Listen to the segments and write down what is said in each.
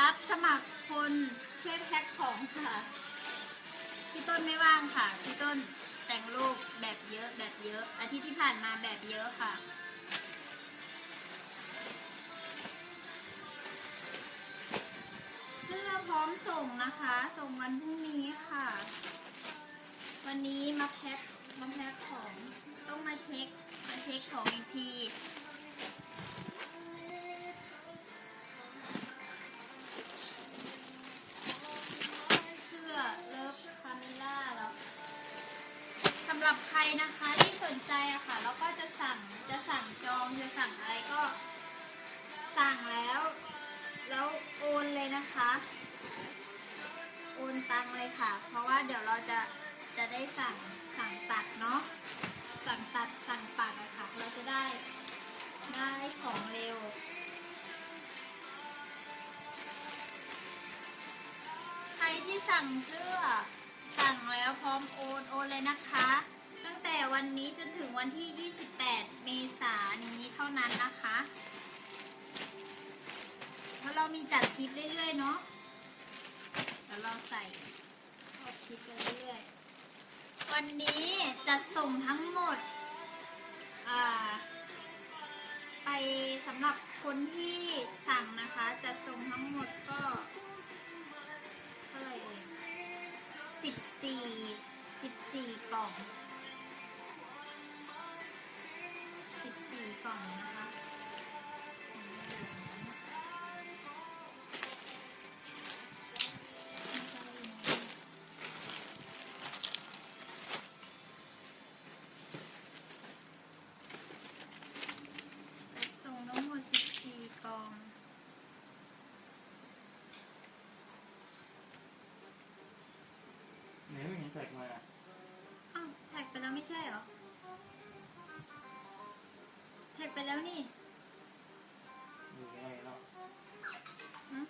รับสมัครคนช่วยแพ็คของค่ะ พี่ต้นไม่ว่างค่ะ พี่ต้นแต่งรูปแบบเยอะแบบเยอะ อาทิตย์ที่ผ่านมาแบบเยอะค่ะ เสื้อพร้อมส่งนะคะ ส่งวันพรุ่งนี้ค่ะ วันนี้มาแพ็คมาแพ็คของ ต้องมาเช็ค มาเช็คของอีกที สั่งตัดสั่งปักอะค่ะ เราจะได้ได้ของเร็ว ใครที่สั่งเสื้อ สั่งแล้วพร้อมโอนโอนเลยนะคะ ตั้งแต่วันนี้จนถึงวันที่ 28 เมษายนนี้เท่านั้นนะคะเพราะเรามีจัดทริปเรื่อยๆเนาะแล้วเราใส่ออกทริปกันเรื่อยๆ วันนี้จะส่งทั้งหมดไปสำหรับคนที่สั่งนะคะ จะส่งทั้งหมดก็เท่าไหร่เอ่ยสิบสี่สิบสี่กล่องสิบสี่กล่องนะคะ ไปแล้วไม่ใช่เหรอแท็กไปแล้วนี่อยู่ยังไงเนาะฮะ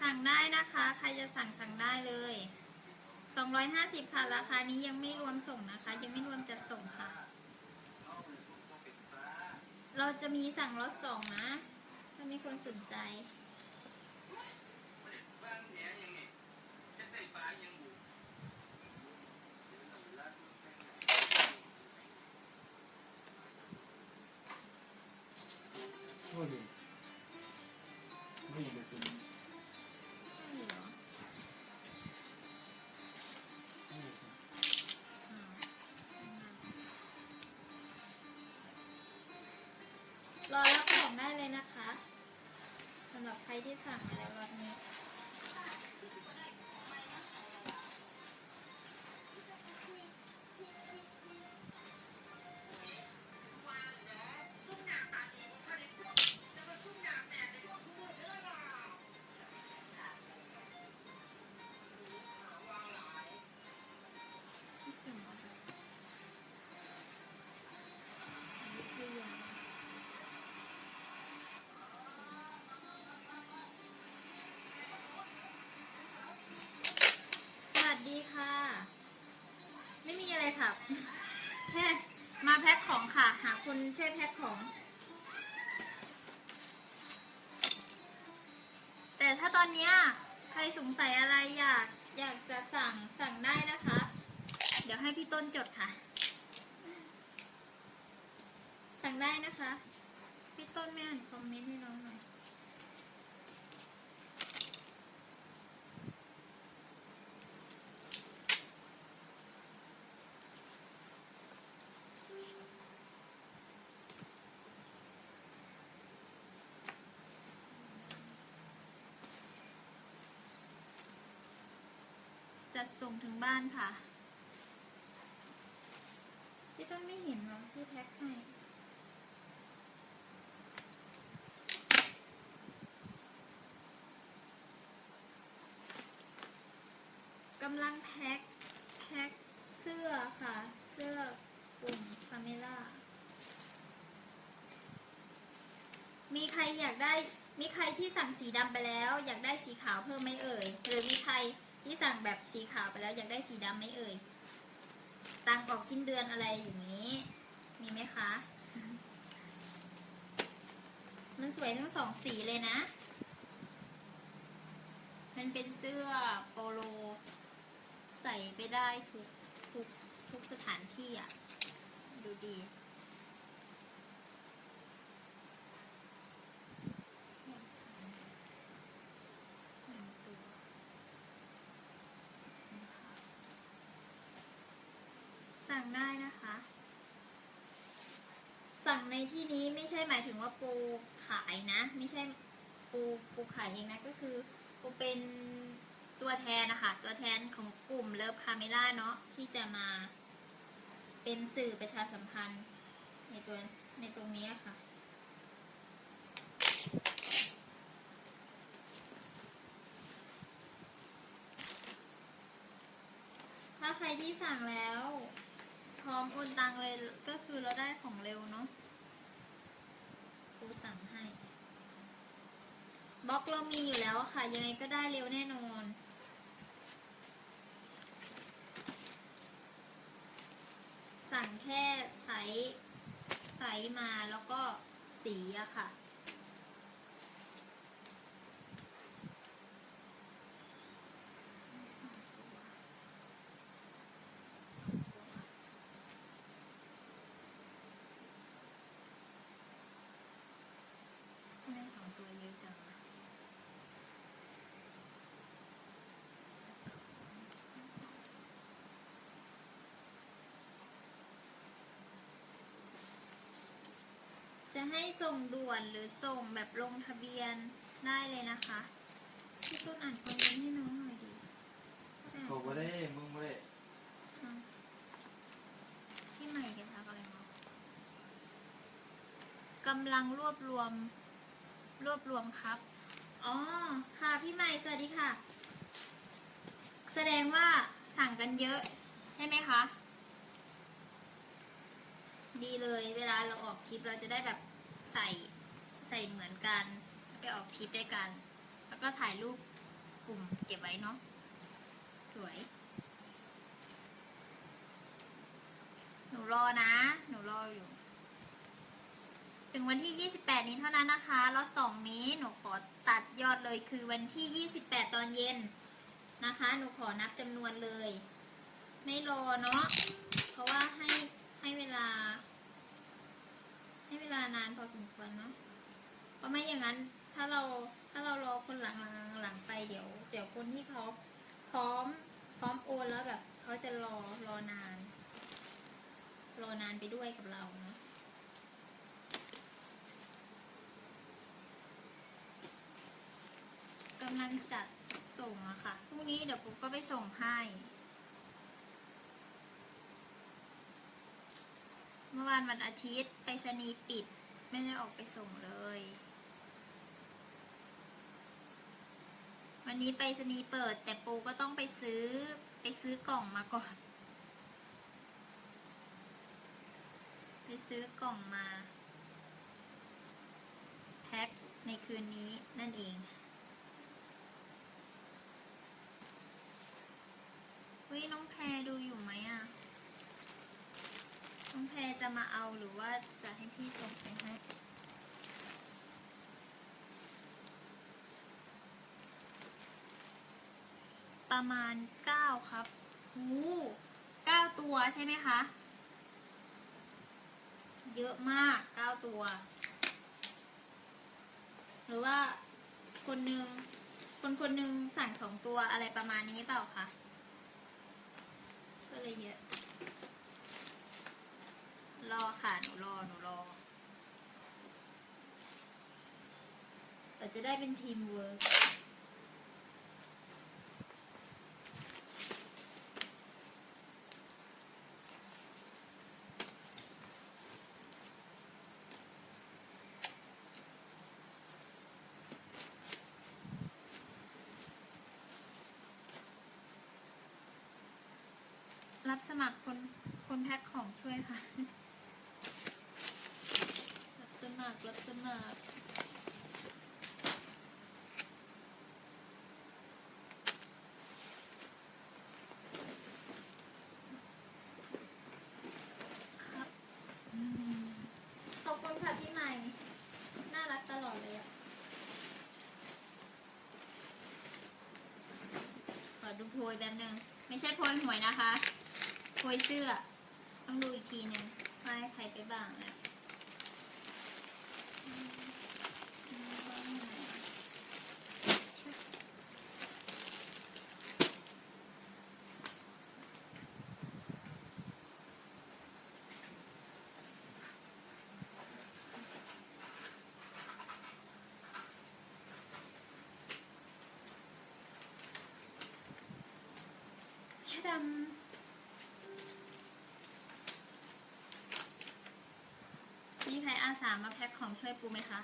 สั่งได้นะคะ ใครจะสั่งสั่งได้เลย 250 ค่ะ ราคานี้ยังไม่รวมส่งนะคะ ยังไม่รวมจัดส่งค่ะ เราจะมีสั่งรถสองนะ ถ้ามีคนสนใจ ใครที่สั่งมาแล้วรอบนี้ ไม่มีอะไรค่ะแค่มาแพ็คของค่ะ หาคนช่วยแพ็คของ แต่ถ้าตอนเนี้ยใครสงสัยอะไรอยากอยากจะสั่งสั่งได้นะคะ เดี๋ยวให้พี่ต้นจดค่ะ สั่งได้นะคะ พี่ต้นไม่อ่านคอมเมนต์ให้น้องหน่อย จัดส่งถึงบ้านค่ะ พี่ต้นไม่เห็นหรอที่แพ็คให้กำลังแพ็คแพ็คเสื้อค่ะ เสื้อกลุ่มคาเมล่า มีใครอยากได้ มีใครที่สั่งสีดำไปแล้ว อยากได้สีขาวเพิ่มไหมเอ่ย หรือมีใคร ที่สั่งแบบสีขาวไปแล้วอยากได้สีดำไหมเอ่ย ตังออกสิ้นเดือนอะไรอย่างนี้ มีไหมคะ มันสวยทั้งสองสีเลยนะ มันเป็นเสื้อโปโล ใส่ไปได้ทุกทุกทุกสถานที่อะ ดูดี สั่งได้นะคะ สั่งในที่นี้ไม่ใช่หมายถึงว่าปูขายนะ ไม่ใช่ปูปูขายเองนะก็คือปูเป็นตัวแทนนะคะ ตัวแทนของกลุ่มเลิฟคาเมล่าเนาะที่จะมาเป็นสื่อประชาสัมพันธ์ในตัวในตรงนี้ค่ะถ้าใครที่สั่งแล้ว ร้อมโอนตังเลยก็คือเราได้ของเร็วเนาะกูสั่งให้บล็อกเรามีอยู่แล้วค่ะ ยังไงก็ได้เร็วแน่นอนสั่งแค่ไซส์ไซส์มาแล้วก็สีอะค่ะ ทำไมสองตัวเยอะจังอะจะ ให้ส่งด่วนหรือส่งแบบลงทะเบียนได้เลยนะคะพี่ต้นอ่านคอมเมนต์ให้น้องหน่อยดิเขาไม่ได้มึงไม่ได้อะที่ใหม่กันทักอะไรมากำลังรวบรวมรวบรวมครับ อ๋อ ค่ะพี่ใหม่ สวัสดีค่ะ แสดงว่าสั่งกันเยอะ ใช่ไหมคะ ดีเลย เวลาเราออกทริปเราจะได้แบบ ใส่ใส่เหมือนกันไปออกทริปด้วยกัน แล้วก็ถ่ายรูปกลุ่มเก็บไว้เนาะสวย หนูรอนะ หนูรออยู่ ถึงวันที่ 28 นี้เท่านั้นนะคะแล้วสองนี้หนูขอตัดยอดเลยคือวันที่ 28 ตอนเย็นนะคะ หนูขอนับจำนวนเลย ไม่รอเนาะเพราะว่าให้ให้เวลา ให้เวลานานพอสมควรเนาะเพราะไม่อย่างนั้นถ้าเราถ้าเรารอคนหลังหลังหลังไปเดี๋ยว เดี๋ยวคนที่เขาพร้อมพร้อมโอนแล้วแบบเขาจะรอรอนาน รอนานไปด้วยกับเราเนาะกำลังจัดส่งอะค่ะพรุ่งนี้เดี๋ยวปุ๊กก็ไปส่งให้ เมื่อวานวันอาทิตย์ไปสนีปิด ไม่ได้ออกไปส่งเลย วันนี้ไปสนีเปิด แต่ปูก็ต้องไปซื้อไปซื้อกล่องมาก่อน ไปซื้อกล่องมา แพ็คในคืนนี้นั่นเองวิน้องแพรดูอยู่ไหม อะน้องแพรจะมาเอาหรือว่าจะให้พี่ส่งไปให้ประมาณเก้าครับหูเก้าตัวใช่ไหมคะ เยอะมากเก้าตัว หรือว่าคนหนึ่งคนคนหนึ่งสั่งสองตัวอะไรประมาณนี้เปล่าคะ ก็เลยเยอะ รอค่ะ หนูรอ หนูรอแต่ จะได้เป็นทีมเวิร์กรับสมัครคนคนแพ็คของช่วยค่ะ รับสมัคร รับสมัคร น โพยแบบหนึ่งไม่ใช่โพยหวยนะคะโพยเสื้อ ต้องดูอีกทีหนึ่งว่าใครไปบ้างแล้วอืมอืมบ้างไหนอะชึบชะ ดำมีใครอาสามาแพ็คของช่วยปูไหมคะ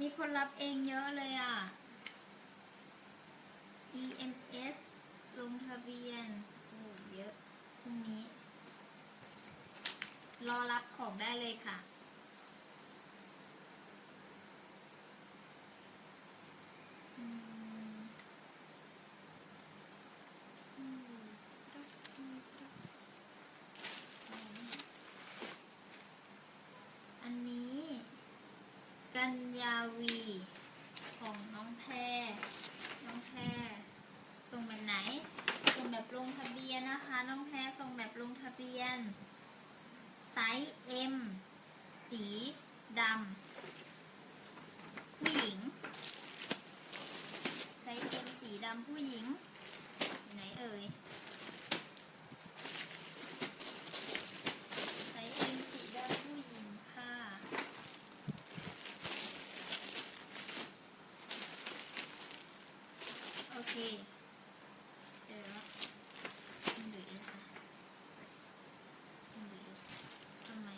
มีคนรับเองเยอะเลยอะ EMS ลงทะเบียนโอ้เยอะพรุ่งนี้ รอรับของได้เลยค่ะ อืมอันนี้ กันยาวี ของน้องแพรน้องแพรส่งแบบไหน ส่งแบบลงทะเบียนนะคะ น้องแพรส่งแบบลงทะเบียน ไซส์ M สีดำผู้หญิง ไซส์ M สีดำผู้หญิงไหนเอ่ย ไซส์ M สีดำผู้หญิงค่ะ โอเค เจอแล้วมันอยู่เอสอะมันอยู่เอสทำไม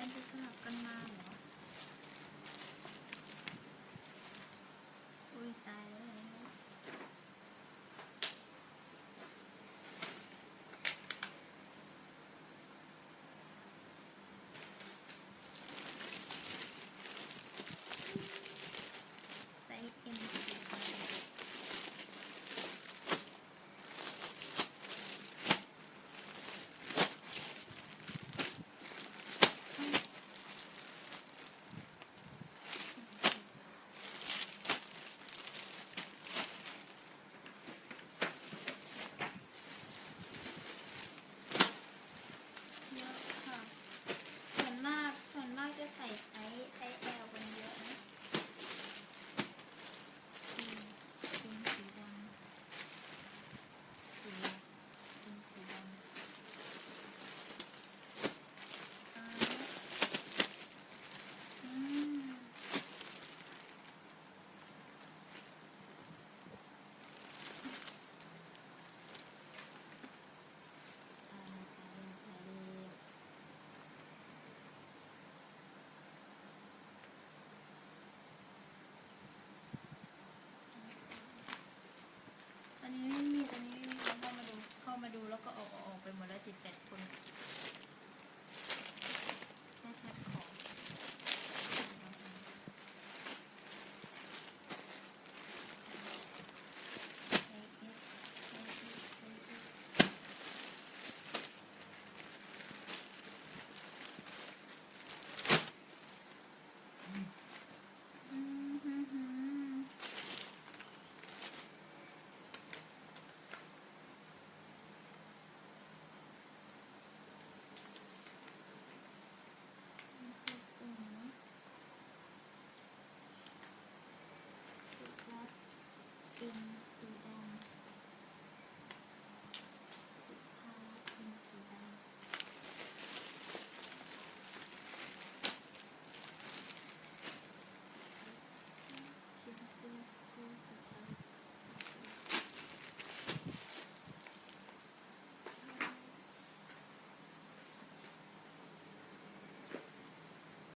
เหมือนมันจะสลับกันมาหรอ